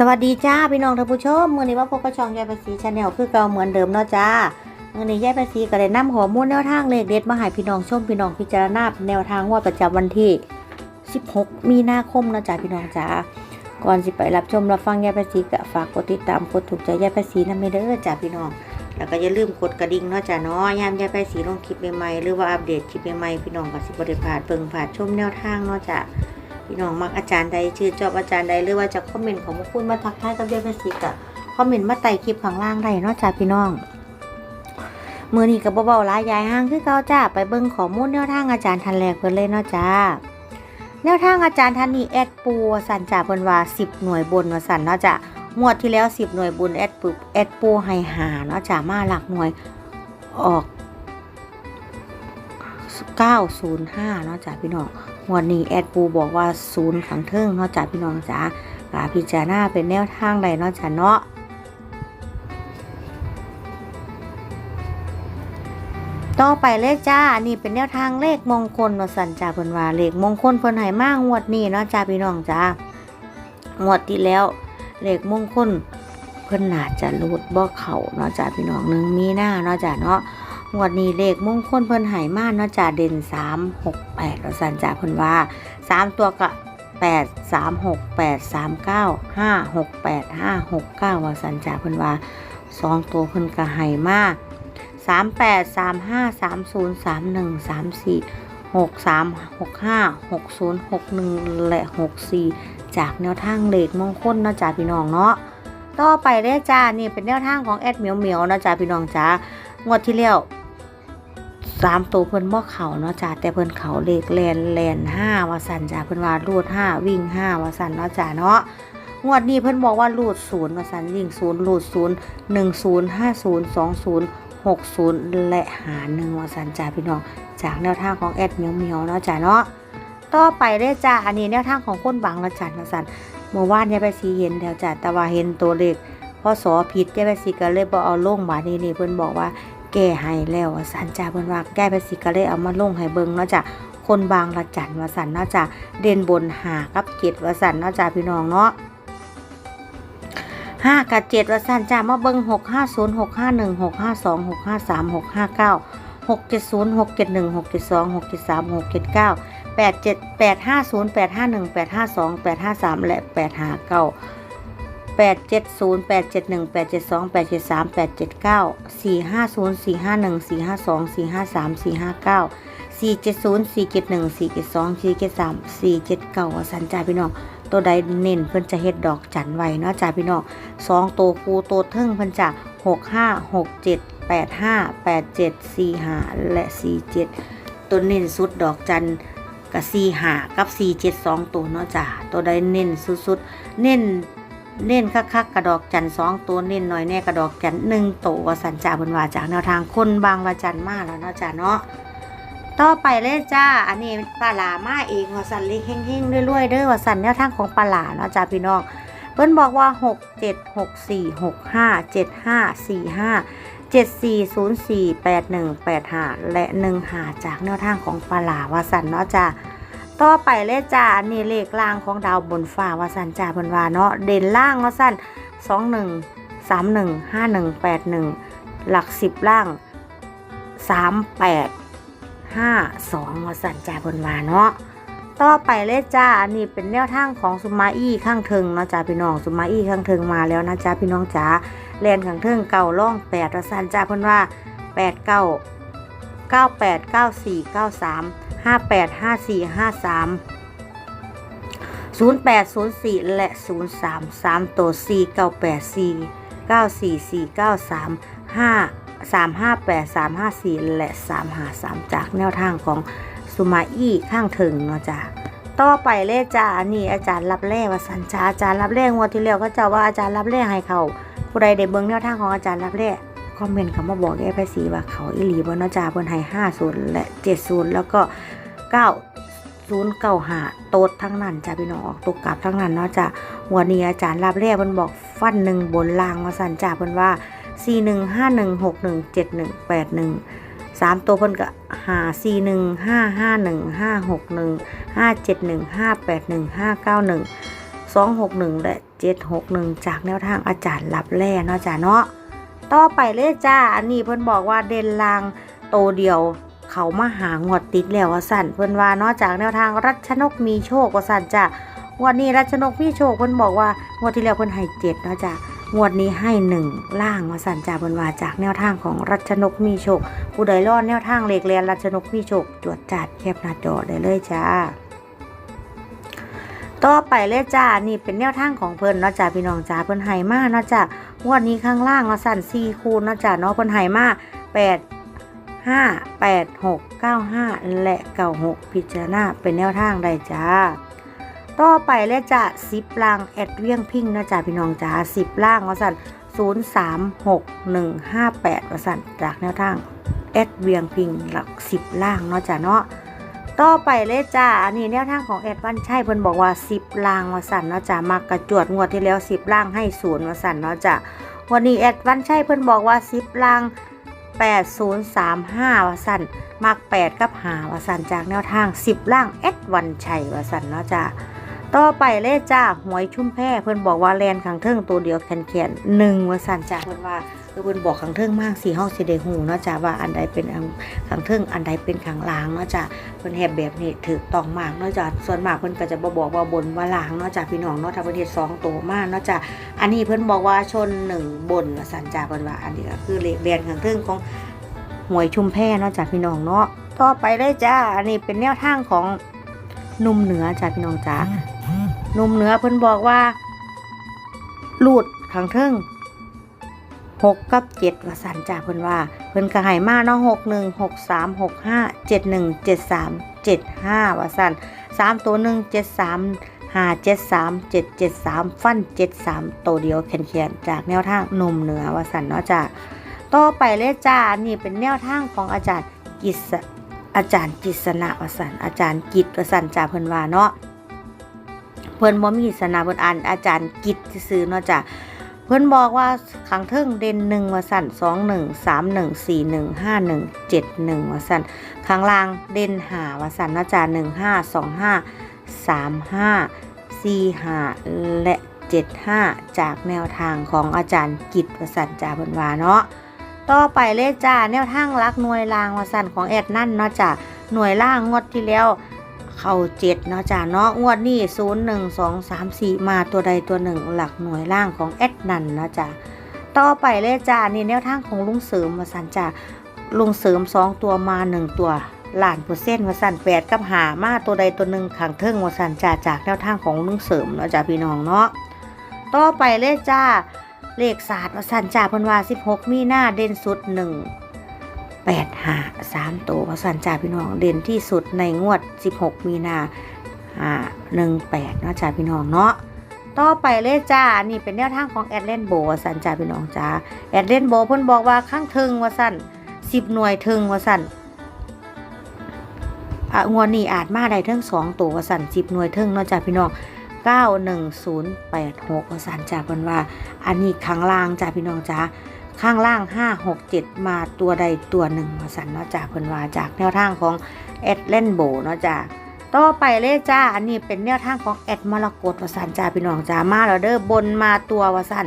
สวัสดีจ้าพี่น้องท่านผู้ชมมื่อนี้ว่าพบกับช่องยายภาษีชาแนลคือเก่าเหมือนเดิมเนาะจ้ามื่อนี้ยายภาษีก็ได้นำข้อมูลแนวทางเลขเด็ดมาให้พี่น้องชมพี่น้องพิจารณาแนวทางว่าประจำวันที่ 16 มีนาคมเนาะจ้าพี่น้องจ้าก่อนสิไปรับชมรับฟังยายภาษีก็ฝากกดติดตามกดถูกใจยายภาษีนำไปเด้อจ้าพี่น้อง แล้วก็อย่าลืมกดกระดิ่งเนาะจ้าเนาะยามยายภาษีลงคลิปใหม่ๆหรือว่าอัปเดตคลิปใหม่ๆพี่น้องก็สิบ่ได้พลาดเบิ่งพลาดชมแนวทางเนาะจ้า พี่น้องมักอาจารย์ใดชื่อจอบอาจารย์ใดหรือว่าจะคอมเมนต์ของพวกคุณมาทักทายกับเยายภาษีกะคอมเมนต์มาใต้คลิปข้างล่างได้เนาะจ้าพี่น้องมือนี้กับเบาๆหลายยายห้างคือเก่าจ้าไปเบิ่งข้อมูลแนวทางอาจารย์ทันแรกเพิ่นเลยเนาะจ้าแนวทางอาจารย์ทันนี้แอดปูสันจ่าเพิ่นว่า10หน่วยบนว่าสันเนาะจ้างวดที่แล้ว10หน่วยบนแอดปูแอดปูให้หาเนาะจ้ามาหลักหน่วยออก905เนาะจ้าพี่น้อง วันนี้แอดปูบอกว่าศูนย์ขังเทิงเนาะจ้าพี่น้องจ๋ากาพิจารณาเป็นแนวทางใดเนาะจ้าเนาะต่อไปเลขจ้าอันนี้เป็นแนวทางเลขมงคลเนาะสันจ้าเพิ่นว่าเลขมงคลเพิ่นให้มางวดนี้เนาะจ้าพี่น้องจ้างวดที่แล้วเลขมงคลเพิ่นน่าจะรูดบ่เข้าเนาะจ้าพี่น้องหนึ่งมีหน้าเนาะจ้าเนาะ งวดนี้เลขมงคลเพิ่นให้มาเนาะจ้าเด่น3 6 8แล้วสันจ้าเพิ่นว่า3ตัวก็8 3 6 8 3 9 5 6 8 5 6 9ว่าสันจ้าเพิ่นว่า2ตัวเพิ่นก็ให้มาก3 8 3 5 3 0 3 1 3 4 6 3 6 5 6 0 6 1และ6 4จากแนวทางเลขมงคลเนาะจ้าพี่น้องเนาะต่อไปได้จ้านี่เป็นแนวทางของแอดเหมียวเหมียวๆเนาะจ้าพี่น้องจ้างวดที่แล้ว สามตัวเพิ่นบ่เข่าเนาะจ้าแต่เพิ่นเขาเลขแลนแลนห้าว่าสันจ้าเพิ่นว่ารูดห้าวิ่งห้าว่าสันเนาะจ้าเนาะงวดนี้เพิ่นบอกว่ารูดศูนย์ว่าสันวิ่งศูนย์รูดศูนย์หนึ่งศูนย์ห้าศูนย์สองศูนย์หกศูนย์และหาหนึ่งว่าสันจ้าพี่น้องจากแนวทางของแอดเมียวเมียวเนาะจ้าเนาะต่อไปได้จ้าอันนี้แนวทางของคนบางละจันวสันเมื่อวานยายไปสีเห็นแล้วจ้าแต่ว่าเห็นตัวเลขพอสอผิดแก้ไปสิก็เลยบ่เอาลงบานี้นี่เพิ่นบอกว่า แก้ให้แล้วว่าสันจ้าเพิ่นว่าแก้ไปสิก็เลยเอามาลงให้เบิ่งเนาะจ้ะคนบางละจันว่าสันเนาะจ้ะเด่นบนหากับเจ็ดว่าสันเนาะจ้ะพี่น้องเนาะห้ากับเจ็ดว่าสันจ้ามาเบิ่งหกห้าศูนย์หกห้าหนึ่งหกห้าสองหกห้าสามหกห้าเก้าหกเจ็ดศูนย์หกเจ็ดหนึ่งหกเจ็ดสองหกเจ็ดสามหกเจ็ดเก้าแปดเจ็ดแปดห้าศูนย์แปดห้าหนึ่งแปดห้าสองแปดห้าสามและแปดห้าเก้า แปดเจ็ดศูนย์แปดเจ็ดหนึ่งแปดเจ็ดสองแปดเจ็ดสามแปดเจ็ดเก้าสี่ห้าศูนย์สี่ห้าหนึ่งสี่ห้าสองสี่ห้าสามสี่ห้าเก้าสี่เจ็ดศูนย์สี่เจ็ดหนึ่งสี่เจ็ดสองสี่เจ็ดสามสี่เจ็ดเก้าสันจ่าพี่น้องตัวใดเน้นเพิ่นจะเฮ็ดดอกจันไว้เนาะจ่าพี่น้องสองตัวคูตัวเทิงเพิ่นจะหกห้าหกเจ็ดแปดห้าแปดเจ็ดสี่ห้าและสี่เจ็ดตัวเน้นสุดดอกจันกับสี่ห้ากับสี่เจ็ดสองตัวเนาะจ้าตัวใดเน้นสุดๆเน้น เน้นคักๆกระดอกจันสองตัวเน้นหน่อยแน่กระดอกจันหนึ่งตัววาสันจ่าบนว่าจากแนวทางคนบางวาจันมากแล้วเนาะจ้าเนาะต่อไปเลยจ้า อันนี้ปลาหลามาเองวาสันเล็กเฮงๆรวยๆเด้อวาสันแนวทางของปลาหลาเนาะจ้าพี่น้องเพิ่นบอกว่าหกเจ็ดหกสี่หกห้าเจ็ดห้าสี่ห้าเจ็ดสี่ศูนย์สี่แปดหนึ่งแปดหาและหนึ่งหาจากแนวทางของปลาหลาวาสันเนาะจ้า ต่อไปเลยจ้านนี้เลขล่างของดาวบนฟ้าว่าสันจ้าเพิ่นว่าเนาะเด่นล่างว่าสันสองหนึ่งสามหนึ่งห้าหนึ่งแปดหนึ่งหลักสิบล่างสามแปดห้าสองว่าสันจ้าเพิ่นว่าเนาะต่อไปเลยจ้าอันนี้เป็นแนวทางของสุมาอี้ข้างเทิงเนาะจ้าพี่น้องสุมาอี้ข้างเทิงมาแล้วนะจ้าพี่น้องจ้าแลนข้างเทิงเก่าล่องแปดว่าสันจ้าเพิ่นว่าแปดเก้าเก้าแปดเก้าสี่เก้าสาม ห้าแปดห้าสี่ห้าสามศูนย์แปดศูนย์สี่และศูนย์สามสามตัวสี่เก้าแปดสี่เก้าสี่สี่เก้าสามห้าสามห้าแปดสามห้าสี่และสามหาสามจากแนวทางของสุมาอี้ข้างถึงเนาะจ้ะต่อไปเลขจ้าอันนี้อาจารย์รับแร่ว่าสันจ้าอาจารย์รับแร่งวดที่แล้วก็จะว่าอาจารย์รับแร่ให้เขาผู้ใดได้เบิ่งแนวทางของอาจารย์รับแร่ คอมเมนต์คำมาบอกแก้ภาษีว่าเขาอีหลีบ่เนจ้าเพิ่นให้ห้าศูนย์และเจ็ดศูนย์แล้วก็เก้าศูนย์เก้าหาโตดทั้งนั้นจ้ะพี่น้องออกตกกลับทั้งนั้นเนาะจ้ะวันนี้อาจารย์รับแรกมันบอกฟันหนึ่งบนล่างมาสั่นจ้ะเพิ่นว่าสี่หนึ่งห้าหนึ่งหกหนึ่งเจ็ดหนึ่งแปดหนึ่งสามตัวเพิ่นก็หาสี่หนึ่งห้าห้าหนึ่งห้าหกหนึ่งห้าเจ็ดหนึ่งห้าแปดหนึ่งห้าเก้าหนึ่ง261และ761จากแนวทางอาจารย์รับแร่เนาะจ้ะเนาะ ต่อไปเลยจ้า อันนี้เพิ่นบอกว่าเด่นลางโตเดียว เขามาหางวดติดแล้วว่าสั่นเพิ่นว่าเนาะจากแนวทางรัชนกมีโชคว่าสั่นจ้ะงวันนี้รัชนกมีโชคเพิ่นบอกว่างวดที่แล้วเพิ่นให้เจ็ดเนาะจ้ะงวดนี้ให้หนึ่งล่างว่าสั่นจ้ะเพิ่นว่าจากแนวทางของรัชนกมีโชค ผู้ใดรอดแนวทางเลขเรียนรัชนกมีโชคจวดจัดแคบหน้าจอได้เลยจ้า ต่อไปเลยจ้านี่เป็นแนวทางของเพิ่นเนาะจ้าพี่น้องจ้าเพิ่นไห้มาเนาะจ้า งวดนี้ข้างล่างเนาสั่น4คูณนะจ้าเนาะเพิ่นไห้มา8 5 8 6 9 5และ96พิจารณาเป็นแนวทางได้จ้าต่อไปเลยจ้า10ล่างแอดเวียงพิงนะจ้าพี่น้องจ้า10ล่างเนาะสั่น036158ว่าสั่นจากแนวทางแอดเวียงพิงหลัก10ล่างเนาะจ้าเนาะ ต่อไปเลยจ้า อันนี้แนวทางของแอดวันใช่เพิ่นบอกว่า 10ลางวาสันเนาะจ้า มากระจวดงวดที่แล้ว 10ล่างให้ศูนย์วาสันเนาะจ้า วันนี้แอดวันใช่เพิ่นบอกว่า 10ลาง8035วาสันมาก8กับ5วาสันจากแนวทาง 10ล่างแอดวันชัยวาสันเนาะจ้า ต่อไปเลยจ้าหวยชุ่มแพเพิ่นบอกว่าแลนขังเทิงตัวเดียวแขนแขนหนึ่งวาสันจ้าเพิ่นว่า คือเพิ่นบอกขังเทิงมากสีห้องสิได้หูเนาะจ้าว่าอันใดเป็นอันขังเทิงอันใดเป็นขังล้างเนาะจ้าเพิ่นเฮ็ดแบบนี้ถูกต้องมากเนาะจ้ะส่วนมากเพิ่นก็จะบ่บอกว่าบนว่าล่างเนาะจ้ะพี่น้องเนาะถ้าเพิ่นเฮ็ดสองตัวมาเนาะจ้ะอันนี้เพิ่นบอกว่าชนหนึ่งบนว่าสันจ้ะเพิ่นว่าอันนี้ก็คือเลขเรียนข้างเทิงของหวยชุมแพเนาะจ้ะพี่น้องเนาะต่อไปได้จ้าอันนี้เป็นแนวทางของหนุ่มเหนือจ้ะพี่น้องจ้าหนุ่มเหนือเพิ่นบอกว่าลูดข้างเทิง หกกับเจ็ดว่าสันจ้ะเพิ่นว่า เพิ่นก็ให้มาเนาะหกหนึ่งหกสามหกห้าเจ็ดหนึ่งเจ็ดสามเจ็ดห้าว่าสันสามตัวหนึ่งเจ็ดสามหาเจ็ดสามเจ็ดเจ็ดสามฟันเจ็ดสามตัวเดียวแขนๆจากแนวทางนมเหนือว่าสันเนาะจ้าต่อไปเลยจ้านี่เป็นแนวทางของอาจารย์กิษอาจารย์กิษณะวสันอาจารย์กิตวสันจ่าเพิ่นว่าเนาะเพิ่นบ่มีศาสนาเพิ่นอ่านอาจารย์กิตซื่อเนาะจ้า เพื่อนบอกว่าขังเทิงเด่นหนึ่งวาสั่นสองหนึ่งสามหนึ่งสี่หนึ่งห้าหนึ่งเจ็ดหนึ่งวาสั่นข้างล่างเด่นหาวาสั่นนะจ๊ะหนึ่งห้าสองห้าสามห้าสี่ห้าและเจ็ดห้าจากแนวทางของอาจารย์กิตวสันจ่าเพิ่นวาเนาะต่อไปเลขจ้าแนวทางรักหน่วยรางวาสั่นของแอดนั่นเนาะจ้ะหน่วยล่างงดที่แล้ว เข้าเจ็ดเนาะจ้าเนาะงวดนี้ศูนย์หนึ่งสองสามสี่มาตัวใดตัวหนึ่งหลักหน่วยล่างของแอดนันเนาะจ้าต่อไปเลยจ้านี่แนวทางของลุงเสริมมาสันจ้าลุงเสริมสองตัวมาหนึ่งตัวหลานเปอร์เซ็นมาสันแปดกับหามาตัวใดตัวหนึ่งขังเทิงมาสันจ้าจากแนวทางของลุงเสริมเนาะจ้าพี่น้องเนาะต่อไปเลยจ้าเลขศาสตร์มาสันจ้าพันวาสิบหกมีหน้าเด่นสุดหนึ่ง แปดหาสามตัวพระสันจ่าพี่น้องเด่นที่สุดในงวด 16 มีนาอ่าหนึ่งแปดเนาะจ่าพี่น้องเนาะต่อไปเลยจ้า นี่เป็นแนวทางของแอดเลนโบวสันจ่าพี่น้องจ้าแอดเลนโบเพิ่นบอกว่าข้างถึงวสันสิบหน่วยถึงวสันอะงวดนี้อาจมาได้ทั้งสองตัววสันสิบหน่วยถึงเนาะจ่าพี่น้อง91086วสันจ่าเพิ่นว่า อันนี้ข้างล่างจ่าพี่น้องจ้า ข้างล่าง 5 6 7 มาตัวใดตัวหนึ่งมาสันเนาะจากเพิ่นว่าจากแนวทางของแอดเล่นโบเนาะจ้าต่อไปเลยจ้า อันนี้เป็นแนวทางของแอดมรกตวสันจ้าพี่น้องจ้ามาแล้วเด้อบนมาตัววสัน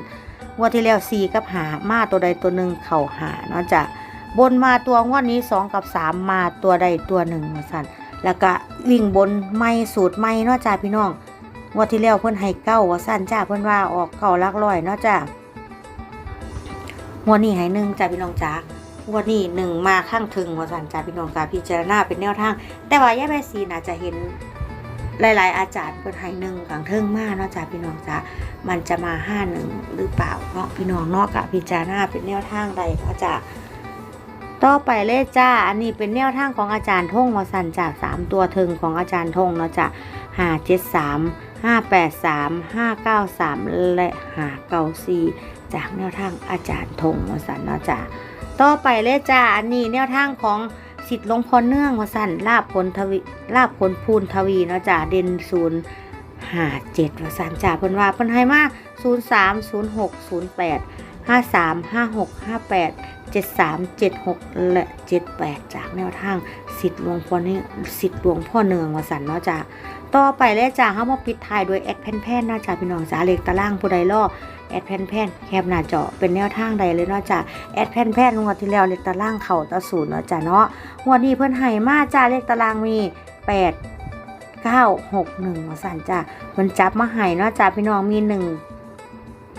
งวดที่แล้ว4กับหามาตัวใดตัวหนึ่งเข่าหาเนาะจ้าบนมาตัวงวดนี้2กับ3มาตัวใดตัวหนึ่งมาสันแล้วก็วิ่งบนไม่สูตรไม่เนาะจ้าพี่น้องงวดที่แล้วเพิ่นให้เก้าวสันจ้าเพิ่นว่าออกเก้าลักร้อยเนาะจ้า หัวนี่ให้หนึ่งจ้าพี่น้องจ้าหัวนี่หนึ่งมาข้างถึงหัวสันจ้าพี่น้องจ้าพิจารณาเป็นแนวทาง แต่ว่าย่าแม่ซีน่าจะเห็นหลาย ๆ อาจารย์เปิดให้หนึ่งข้างถึงมากเนาะจ้าพี่น้องจ้ามันจะมาห้าหนึ่งหรือเปล่าเนาะพี่น้องเนาะกะพิจารณาเป็นแนวทางใดเนาะจ้าต่อไปเลยจ้า อันนี้เป็นแนวทางของอาจารย์ทงหัวสันจากสามตัวถึงของอาจารย์ทงเนาะจ้าห้าเจ็ดสามห้าแปดสามห้าเก้าสามและห้าเก้าสี่ จากแนวทางอาจารย์ธงวสันเนาะจ้าต่อไปเลยจ้าอันนี้แนวทางของสิทธิ์ลงพอเนื่องวสันลาบผลทวีลาบผลพูนทวีเนาะจ้าเด่นศูนย์ห้าเจ็ดวสันจ้าเพิ่นว่าเพิ่นให้มาศูนย์สามศูนย์หกศูนย์แปดห้าสามห้าหกห้าแปด 73 76 และ 78 จากแนวทางสิทธิ์หลวงพ่อนี่สิทธิ์หลวงพ่อเนืองวสันเนาะจ้ะต่อไปเลยจ้าเฮามาปิดท้ายด้วยแอดแผ่นแผ่นๆเนาะจ้ะพี่น้องจ้าเลขตารางผู้ใดรอแอดแผ่นแผ่นๆแคบหน้าจอเป็นแนวทางใดเลยเนาะจ้ะแอดแผ่นแผ่นๆงวดที่แล้วเลขตารางเข้าตาศูนย์เนาะจ้ะเนาะงวดนี้เพิ่นให้มาจ้าเลขตารางมี 8 9 6 1วสันจ้ะเพิ่นจับมาให้เนาะจ้ะพี่น้องมี 1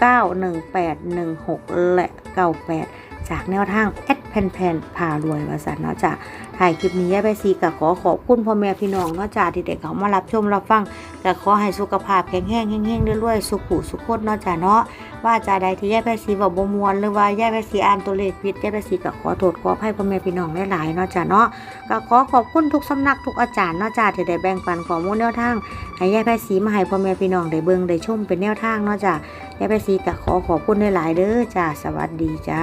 9 1 8 1 6 และ 98 จากแนวทางแอด แผ่นแผ่นพารวยวาสันเนาะจ้ะถ่ายคลิปนี้ยายไปซีก็ขอขอบคุณพ่อแม่พี่น้องเนาะจ้ะที่ได้เขามารับชมรับฟังก็ขอให้สุขภาพแข็งแรงแห้งๆรวยๆสุขุสุขคนเนาะจ้ะเนาะว่าจะใดที่ยายไปซีบอกบ่มวนหรือว่ายายไปซีอ่านตัวเลขผิดยายไปซีก็ขอโทษขออภัยพ่อแม่พี่น้องหลายๆเนาะจ้ะเนาะก็ขอขอบคุณทุกสำนักทุกอาจารย์เนาะจ้ะที่ได้แบ่งปันข้อมูลแนวทางให้ยายไปซีมาให้พ่อแม่พี่น้องได้เบิ่งได้ชมเป็นแนวทางเนาะจ้ะยายไปซีก็ขอขอบคุณหลายๆเด้อจ้ะสวัสดีจ้า